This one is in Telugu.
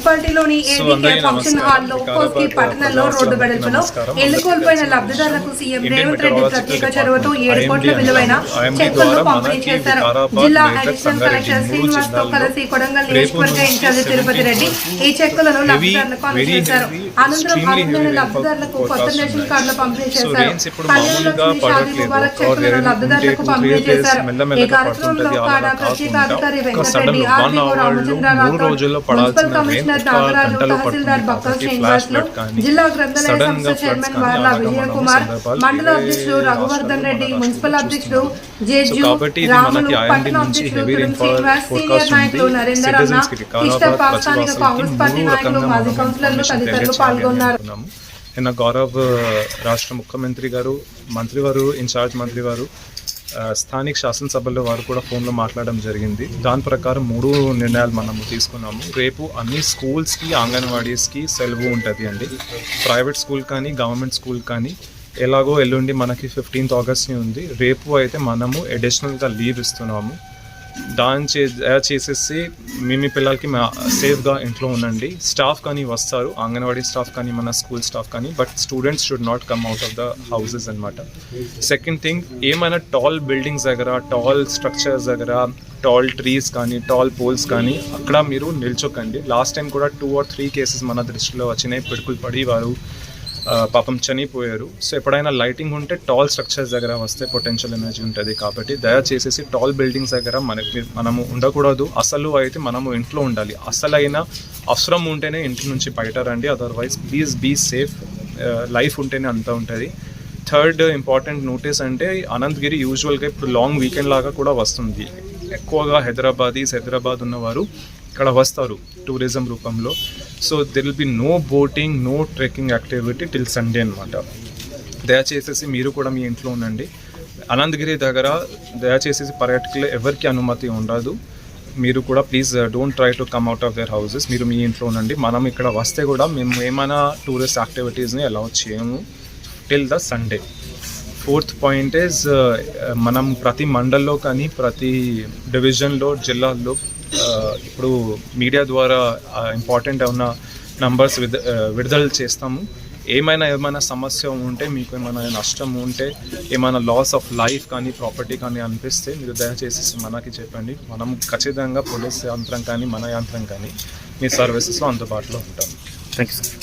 మున్సిపాలిటీలోని అందరికీ ఫంక్షన్. హాల్లో వికారాబాద్ కోస్గి పట్టణంలో రోడ్డు వెడల్పులో. ఇల్లు కోల్పోయిన లబ్ధిదారులకు సీఎం రేవంత్ రెడ్డి ప్రత్యేక చొరవతో ఏడు కోట్ల విలువైన చెక్కులను పంపిణీ చేశారు జిల్లా అడిషనల్ కలెక్టర్ శ్రీనివాస్తో కలిసి కొడంగల్ నియోజకవర్గ ఇన్ఛార్జి తిరుపతి రెడ్డి ఈ చెక్కులను లబ్ధిదారులకు అందజేశారు అనంతరం అర్హులైన లబ్ధిదారులకు కొత్త రేషన్. కార్డులు పంపిణీ చేశారు షాదీ. ముబారక్ చెక్కులను లబ్ధిదారులకు పంపిణీ ఈ కార్యక్రమంలో. కాడా ప్రత్యేక అధికారి Venkatareddy sudden one RDO hour లో రామచంద్ర మూడు రాథోడ్ రోజుల్లో మున్సిపల్ కమిషనర్ నాగరాజు తహసీల్దార్ జిల్లా గ్రంథాలయ సంస్థ చైర్మన్ వార్ల విజయ కుమార్ మండల అధ్యక్షుడు రఘువర్ధన్ రెడ్డి మున్సిపల్ అధ్యక్షుడు. జేజు రాములు పట్టణ అధ్యక్షుడు శ్రీనివాస్ సీనియర్ నాయకులు. నరేందర్ అన్న కాంగ్రెస్ పార్టీ నాయకులు మాజీ కౌన్సిలర్లు తదితరులు పాల్గొన్నారు. నిన్న గౌరవ్ రాష్ట్ర ముఖ్యమంత్రి గారు మంత్రి వారు ఇన్ఛార్జ్ మంత్రి వారు ఆ, స్థానిక శాసనసభలో వారు కూడా ఫోన్లో మాట్లాడడం జరిగింది. దాని ప్రకారం మూడు నిర్ణయాలు మనము తీసుకున్నాము. రేపు అన్ని స్కూల్స్కి అంగన్వాడీస్కి సెలవు ఉంటుంది అండి. ప్రైవేట్ స్కూల్ కానీ గవర్నమెంట్ స్కూల్ కానీ ఎలాగో ఎల్లుండి మనకి ఫిఫ్టీన్త్ ఆగస్ట్ని ఉంది. రేపు అయితే మనము అడిషనల్గా లీవ్ ఇస్తున్నాము. దాని చే చేసేసి మీ మీ పిల్లలకి మా సేఫ్గా ఇంట్లో ఉండండి. స్టాఫ్ కానీ వస్తారు. అంగన్వాడీ స్టాఫ్ కానీ మన స్కూల్ స్టాఫ్ కానీ but students should not come out of the houses అనమాట సెకండ్ థింగ్ ఏమైనా టాల్ బిల్డింగ్స్ దగ్గర టాల్ స్ట్రక్చర్స్ దగ్గర టాల్ ట్రీస్ కానీ టాల్ పోల్స్ కానీ అక్కడ మీరు నిల్చోకండి. లాస్ట్ టైం కూడా టూ ఆర్ త్రీ కేసెస్ మన దృష్టిలో వచ్చినాయి. పిడుకులు పడి వారు పాపం చనిపోయారు. సో ఎప్పుడైనా లైటింగ్ ఉంటే టాల్ స్ట్రక్చర్స్ దగ్గర వస్తే పొటెన్షియల్ ఎనర్జీ ఉంటుంది కాబట్టి దయచేసేసి టాల్ బిల్డింగ్స్ దగ్గర మనకి మనము ఉండకూడదు. అసలు అయితే మనము ఇంట్లో ఉండాలి. అసలైన అవసరం ఉంటేనే ఇంటి నుంచి బయట రండి. Otherwise please be safe life ఉంటేనే అంతా ఉంటుంది. థర్డ్ ఇంపార్టెంట్ నోటీస్ అంటే అనంతగిరి యూజువల్గా ఇప్పుడు లాంగ్ వీకెండ్ లాగా కూడా వస్తుంది. ఎక్కువగా హైదరాబాదీస్ హైదరాబాద్ ఉన్నవారు ఇక్కడ వస్తారు టూరిజం రూపంలో. So there will be no boating no trekking activity till Sunday అనమాట దయచేసేసి మీరు కూడా మీ ఇంట్లో ఉండండి. అనంతగిరి దగ్గర దయచేసేసి పర్యాటకులు ఎవరికి అనుమతి ఉండదు. మీరు కూడా please don't try to come out of their houses మీరు మీ ఇంట్లో ఉండండి. మనం ఇక్కడ వస్తే కూడా మేము ఏమైనా టూరిస్ట్ యాక్టివిటీస్ని అలౌ చేయము till the Sunday fourth point is మనం ప్రతి మండల్లో కానీ ప్రతి డివిజన్లో జిల్లాల్లో ఇప్పుడు మీడియా ద్వారా ఇంపార్టెంట్ ఉన్న నంబర్స్ విద విడుదల చేస్తాము. ఏమైనా ఏమైనా సమస్య ఉంటే మీకు ఏమైనా నష్టం ఉంటే ఏమైనా లాస్ ఆఫ్ లైఫ్ కానీ ప్రాపర్టీ కానీ అనిపిస్తే మీరు దయచేసి మనకి చెప్పండి. మనం ఖచ్చితంగా పోలీస్ యంత్రం కానీ మన యంత్రం కానీ మీ సర్వీసెస్లో అందుబాటులో ఉంటాం. Thank you sir